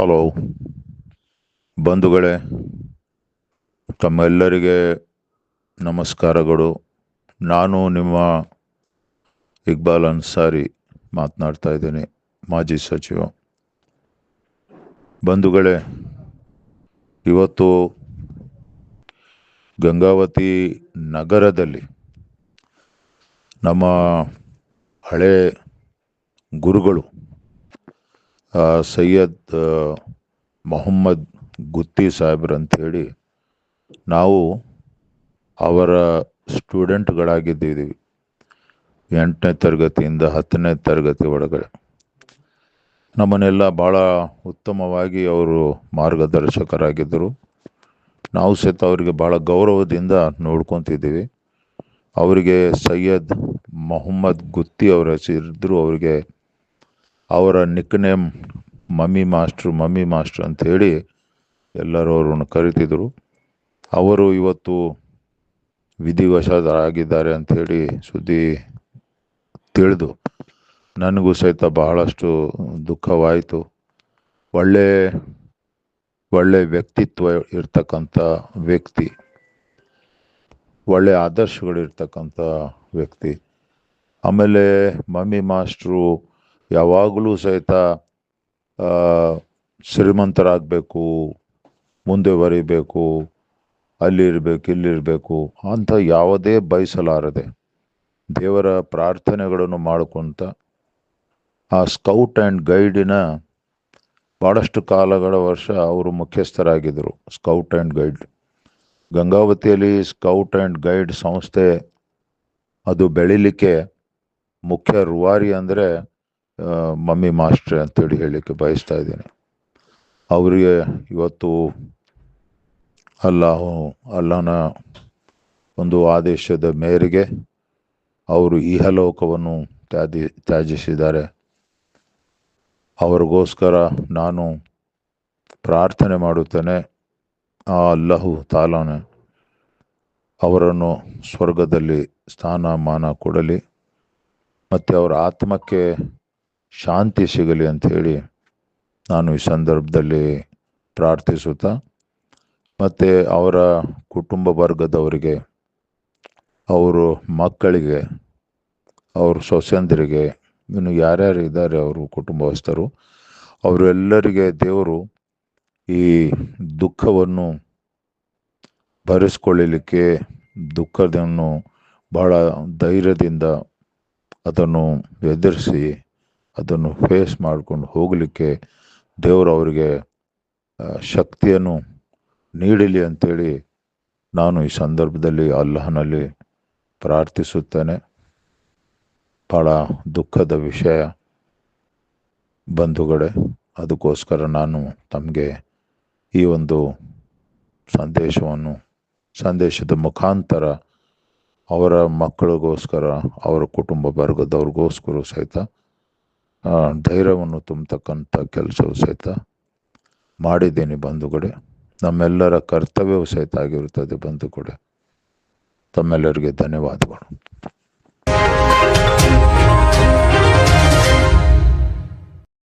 Hello ಬಂಧುಗಳೇ, ತಮ್ಮೆಲ್ಲರಿಗೆ ನಮಸ್ಕಾರಗಳು. ನಾನು ನಿಮ್ಮ ಇಕ್ಬಾಲ್ ಅನ್ಸಾರಿ ಮಾತನಾಡ್ತಾ ಇದ್ದೀನಿ, ಮಾಜಿ ಸಚಿವ. ಬಂಧುಗಳೇ, ಇವತ್ತು ಗಂಗಾವತಿ ನಗರದಲ್ಲಿ ನಮ್ಮ ಹಳೆ ಗುರುಗಳು ಸೈಯದ್ ಮೊಹಮ್ಮದ್ ಗುತ್ತಿ ಸಾಹೇಬ್ರು ಅಂಥೇಳಿ ನಾವು ಅವರ ಸ್ಟೂಡೆಂಟ್ಗಳಾಗಿದ್ದೀವಿ. ಎಂಟನೇ ತರಗತಿಯಿಂದ ಹತ್ತನೇ ತರಗತಿ ಒಳಗಡೆ. ನಮ್ಮನ್ನೆಲ್ಲ ಭಾಳ ಉತ್ತಮವಾಗಿ ಅವರು ಮಾರ್ಗದರ್ಶಕರಾಗಿದ್ದರು. ನಾವು ಸಹಿತ ಅವರಿಗೆ ಭಾಳ ಗೌರವದಿಂದ ನೋಡ್ಕೊತಿದ್ದೀವಿ. ಅವರಿಗೆ ಸೈಯದ್ ಮೊಹಮ್ಮದ್ ಗುತ್ತಿ ಅವರ ಹೆಸರಿದ್ರು, ಅವರಿಗೆ ಅವರ nickname mummy master mummy master ಅಂತ ಹೇಳಿ ಎಲ್ಲರೂ ಅವರನ್ನು ಕರಿತಿದ್ರು. ಅವರು ಇವತ್ತು ವಿಧಿವಶರಾಗಿದ್ದಾರೆ ಅಂಥೇಳಿ ಸುದ್ದಿ ತಿಳಿದು ನನಗೂ ಸಹಿತ ಬಹಳಷ್ಟು ದುಃಖವಾಯಿತು. ಒಳ್ಳೆ ಒಳ್ಳೆ ವ್ಯಕ್ತಿತ್ವ ಇರ್ತಕ್ಕಂಥ ವ್ಯಕ್ತಿ, ಒಳ್ಳೆ ಆದರ್ಶಗಳಿರ್ತಕ್ಕಂಥ ವ್ಯಕ್ತಿ. ಆಮೇಲೆ ಮಮ್ಮಿ ಮಾಸ್ಟ್ರು ಯಾವಾಗಲೂ ಸಹಿತ ಶ್ರೀಮಂತರಾಗಬೇಕು, ಮುಂದೆ ಬರೀಬೇಕು ಅಲ್ಲಿರಬೇಕು ಇಲ್ಲಿರಬೇಕು ಅಂತ ಯಾವುದೇ ಬಯಸಲಾರದೆ ದೇವರ ಪ್ರಾರ್ಥನೆಗಳನ್ನು ಮಾಡ್ಕೊತ ಆ ಸ್ಕೌಟ್ ಆ್ಯಂಡ್ ಗೈಡಿನ ಭಾಳಷ್ಟು ಕಾಲಗಳ ವರ್ಷ ಅವರು ಮುಖ್ಯಸ್ಥರಾಗಿದ್ದರು, ಸ್ಕೌಟ್ ಆ್ಯಂಡ್ ಗೈಡ್. ಗಂಗಾವತಿಯಲ್ಲಿ ಸ್ಕೌಟ್ ಆ್ಯಂಡ್ ಗೈಡ್ ಸಂಸ್ಥೆ ಅದು ಬೆಳಿಲಿಕ್ಕೆ ಮುಖ್ಯ ರೂವಾರಿ ಅಂದರೆ ಮಮ್ಮಿ ಮಾಸ್ಟ್ರ್ ಅಂತೇಳಿ ಹೇಳಲಿಕ್ಕೆ ಬಯಸ್ತಾ ಇದ್ದೀನಿ. ಅವರಿಗೆ ಇವತ್ತು ಅಲ್ಲಾಹು ಅಲ್ಲನ ಒಂದು ಆದೇಶದ ಮೇರೆಗೆ ಅವರು ಇಹಲೋಕವನ್ನು ತ್ಯಾದಿ ತ್ಯಾಜಿಸಿದ್ದಾರೆ. ಅವರಿಗೋಸ್ಕರ ನಾನು ಪ್ರಾರ್ಥನೆ ಮಾಡುತ್ತೇನೆ. ಆ ಅಲ್ಲಹು ತಾಲಾನ ಅವರನ್ನು ಸ್ವರ್ಗದಲ್ಲಿ ಸ್ಥಾನಮಾನ ಕೊಡಲಿ. ಮತ್ತು ಅವರ ಆತ್ಮಕ್ಕೆ ಶಾಂತಿ ಸಿಗಲಿ ಅಂತ ಹೇಳಿ ನಾನು ಈ ಸಂದರ್ಭದಲ್ಲಿ ಪ್ರಾರ್ಥಿಸುತ್ತಾ, ಮತ್ತು ಅವರ ಕುಟುಂಬ ವರ್ಗದವರಿಗೆ, ಅವರು ಮಕ್ಕಳಿಗೆ, ಅವ್ರ ಸೊಸೆಂದರಿಗೆ ಇನ್ನು ಯಾರ್ಯಾರು ಇದ್ದಾರೆ ಅವರು ಕುಟುಂಬಸ್ಥರು, ಅವರೆಲ್ಲರಿಗೆ ದೇವರು ಈ ದುಃಖವನ್ನು ಭರಿಸ್ಕೊಳ್ಳಲಿಕ್ಕೆ ದುಃಖದನ್ನು ಬಹಳ ಧೈರ್ಯದಿಂದ ಅದನ್ನು ಎದುರಿಸಿ ಅದನ್ನು ಫೇಸ್ ಮಾಡ್ಕೊಂಡು ಹೋಗಲಿಕ್ಕೆ ದೇವರು ಅವರಿಗೆ ಶಕ್ತಿಯನ್ನು ನೀಡಲಿ ಅಂತೇಳಿ ನಾನು ಈ ಸಂದರ್ಭದಲ್ಲಿ ಅಲ್ಲಹನಲ್ಲಿ ಪ್ರಾರ್ಥಿಸುತ್ತೇನೆ. ಭಾಳ ದುಃಖದ ವಿಷಯ ಬಂಧುಗಳೇ, ಅದಕ್ಕೋಸ್ಕರ ನಾನು ತಮಗೆ ಈ ಒಂದು ಸಂದೇಶವನ್ನು, ಸಂದೇಶದ ಮುಖಾಂತರ ಅವರ ಮಕ್ಕಳಿಗೋಸ್ಕರ, ಅವರ ಕುಟುಂಬ ವರ್ಗದವ್ರಿಗೋಸ್ಕರ ಸಹಿತ ಧೈರ್ಯವನ್ನು ತುಂಬತಕ್ಕಂಥ ಕೆಲಸವು ಸಹಿತ ಮಾಡಿದ್ದೀನಿ ಬಂಧುಗಳೇ. ನಮ್ಮೆಲ್ಲರ ಕರ್ತವ್ಯವೂ ಸಹಿತ ಆಗಿರುತ್ತದೆ ಬಂಧುಗಳೇ. ತಮ್ಮೆಲ್ಲರಿಗೆ ಧನ್ಯವಾದಗಳು.